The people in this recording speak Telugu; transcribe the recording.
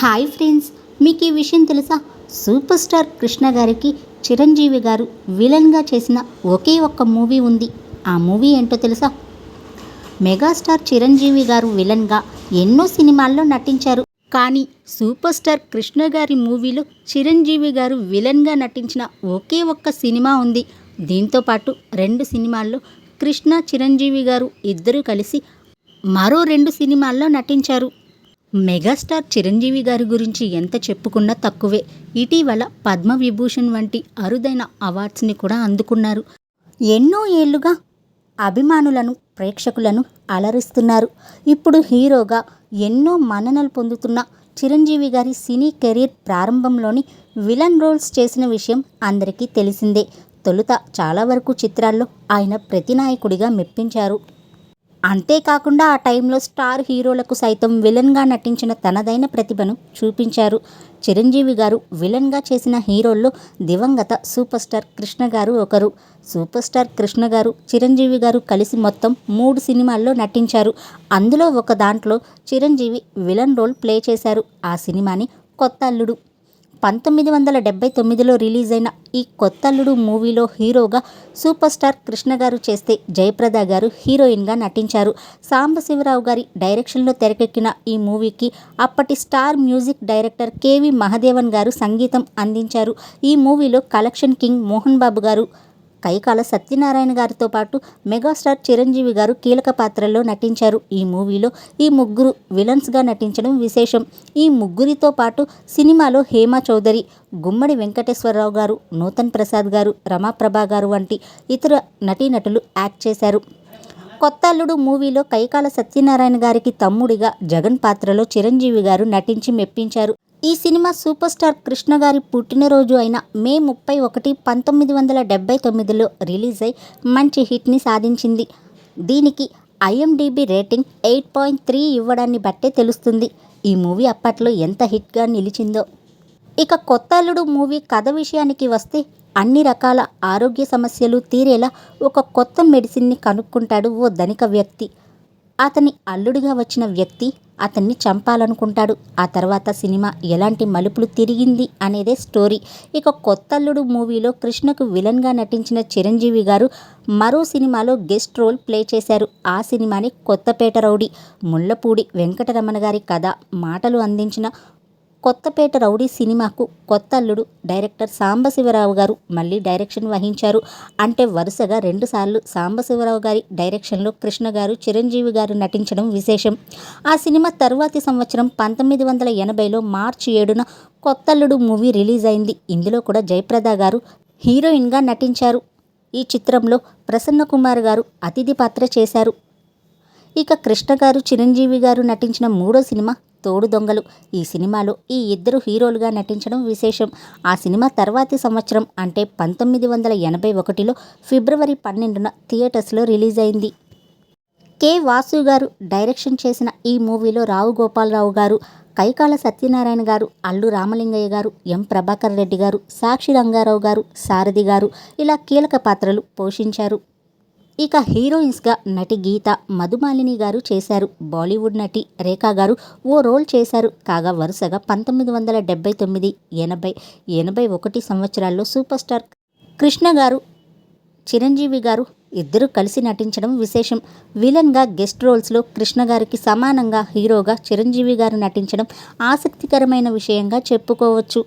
హాయ్ ఫ్రెండ్స్ మీకు ఈ విషయం తెలుసా? సూపర్ స్టార్ కృష్ణ గారికి చిరంజీవి గారు విలన్గా చేసిన ఒకే ఒక్క మూవీ ఉంది. ఆ మూవీ ఏంటో తెలుసా? మెగాస్టార్ చిరంజీవి గారు విలన్గా ఎన్నో సినిమాల్లో నటించారు. కానీ సూపర్ స్టార్ కృష్ణ గారి మూవీలో చిరంజీవి గారు విలన్గా నటించిన ఒకే ఒక్క సినిమా ఉంది. దీంతో పాటు రెండు సినిమాల్లో కృష్ణ చిరంజీవి గారు ఇద్దరూ కలిసి మరో రెండు సినిమాల్లో నటించారు. మెగాస్టార్ చిరంజీవి గారి గురించి ఎంత చెప్పుకున్నా తక్కువే. ఇటీవల పద్మవిభూషణ్ వంటి అరుదైన అవార్డ్స్ని కూడా అందుకున్నారు. ఎన్నో ఏళ్ళుగా అభిమానులను ప్రేక్షకులను అలరిస్తున్నారు. ఇప్పుడు హీరోగా ఎన్నో మన్ననలు పొందుతున్న చిరంజీవి గారి సినీ కెరీర్ ప్రారంభంలోని విలన్ రోల్స్ చేసిన విషయం అందరికీ తెలిసిందే. తొలుత చాలా వరకు చిత్రాల్లో ఆయన ప్రతినాయకుడిగా మెప్పించారు. అంతేకాకుండా ఆ టైంలో స్టార్ హీరోలకు సైతం విలన్గా నటించిన తనదైన ప్రతిభను చూపించారు. చిరంజీవి గారు విలన్గా చేసిన హీరోల్లో దివంగత సూపర్ స్టార్ కృష్ణ గారు ఒకరు. సూపర్ స్టార్ కృష్ణ గారు చిరంజీవి గారు కలిసి మొత్తం మూడు సినిమాల్లో నటించారు. అందులో ఒక దాంట్లో చిరంజీవి విలన్ రోల్ ప్లే చేశారు. ఆ సినిమాని కొత్త అల్లుడు పంతొమ్మిది వందల డెబ్బై తొమ్మిదిలో రిలీజ్ అయిన ఈ కొత్తల్లుడు మూవీలో హీరోగా సూపర్ స్టార్ కృష్ణ గారు చేస్తే జయప్రద గారు హీరోయిన్గా నటించారు. సాంబశివరావు గారి డైరెక్షన్లో తెరకెక్కిన ఈ మూవీకి అప్పటి star music director K V Mahadevan గారు సంగీతం అందించారు. ఈ మూవీలో కలెక్షన్ కింగ్ మోహన్ బాబు గారు కైకాల సత్యనారాయణ గారితో పాటు మెగాస్టార్ చిరంజీవి గారు కీలక పాత్రల్లో నటించారు. ఈ మూవీలో ఈ ముగ్గురు విలన్స్గా నటించడం విశేషం. ఈ ముగ్గురితో పాటు సినిమాలో హేమా చౌదరి గుమ్మడి వెంకటేశ్వరరావు గారు నూతన్ ప్రసాద్ గారు రమాప్రభా గారు వంటి ఇతర నటీనటులు యాక్ట్ చేశారు. కొత్త అల్లుడు మూవీలో కైకాల సత్యనారాయణ గారికి తమ్ముడిగా జగన్ పాత్రలో చిరంజీవి గారు నటించి మెప్పించారు. ఈ సినిమా సూపర్ స్టార్ కృష్ణ గారి పుట్టినరోజు అయిన మే ముప్పై ఒకటి పంతొమ్మిది వందల డెబ్బై తొమ్మిదిలో రిలీజ్ అయి మంచి హిట్ని సాధించింది. దీనికి IMDb rating eight point three ఇవ్వడాన్ని బట్టే తెలుస్తుంది ఈ మూవీ అప్పట్లో ఎంత హిట్గా నిలిచిందో. ఇక కొత్త అల్లుడు మూవీ కథ విషయానికి వస్తే అన్ని రకాల ఆరోగ్య సమస్యలు తీరేలా ఒక కొత్త మెడిసిన్ని కనుక్కుంటాడు ఓ ధనిక వ్యక్తి. అతని అల్లుడిగా వచ్చిన వ్యక్తి అతన్ని చంపాలనుకుంటాడు. ఆ తర్వాత సినిమా ఎలాంటి మలుపులు తిరిగింది అనేదే స్టోరీ. ఇక కొత్తల్లుడు మూవీలో కృష్ణకు విలన్గా నటించిన చిరంజీవి గారు మరో సినిమాలో గెస్ట్ రోల్ ప్లే చేశారు. ఆ సినిమాని కొత్తపేట రౌడీ ముళ్ళపూడి వెంకటరమణ గారి కథ మాటలు అందించిన కొత్తపేట రౌడీ సినిమాకు కొత్త అల్లుడు డైరెక్టర్ సాంబశివరావు గారు మళ్ళీ డైరెక్షన్ వహించారు. అంటే వరుసగా రెండుసార్లు సాంబశివరావు గారి డైరెక్షన్లో కృష్ణ గారు చిరంజీవి గారు నటించడం విశేషం. ఆ సినిమా తరువాతి సంవత్సరం పంతొమ్మిది వందల ఎనభైలో మార్చి ఏడున కొత్తల్లుడు మూవీ రిలీజ్ అయింది. ఇందులో కూడా జయప్రద గారు హీరోయిన్గా నటించారు. ఈ చిత్రంలో ప్రసన్న కుమార్ గారు అతిథి పాత్ర చేశారు. ఇక కృష్ణ గారు చిరంజీవి గారు నటించిన మూడో సినిమా తోడు దొంగలు. ఈ సినిమాలో ఈ ఇద్దరు హీరోలుగా నటించడం విశేషం. ఆ సినిమా తర్వాతి సంవత్సరం అంటే పంతొమ్మిది వందల ఎనభై ఒకటిలో ఫిబ్రవరి పన్నెండున థియేటర్స్లో రిలీజ్ అయింది కె వాసు గారు డైరెక్షన్ చేసిన ఈ మూవీలో రావు గోపాలరావు గారు కైకాల సత్యనారాయణ గారు అల్లు రామలింగయ్య గారు ఎం ప్రభాకర్ రెడ్డి గారు సాక్షి రంగారావు గారు సారథి గారు ఇలా కీలక పాత్రలు పోషించారు. ఇక హీరోయిన్స్గా నటి గీత మధుమాలిని గారు చేశారు. బాలీవుడ్ నటి రేఖా గారు ఓ రోల్ చేశారు. కాగా వరుసగా పంతొమ్మిది వందల డెబ్బై తొమ్మిది ఎనభై ఎనభై ఒకటి సంవత్సరాల్లో సూపర్ స్టార్ కృష్ణ గారు చిరంజీవి గారు ఇద్దరు కలిసి నటించడం విశేషం. విలన్గా గెస్ట్ రోల్స్లో కృష్ణ గారికి సమానంగా హీరోగా చిరంజీవి గారు నటించడం ఆసక్తికరమైన విషయంగా చెప్పుకోవచ్చు.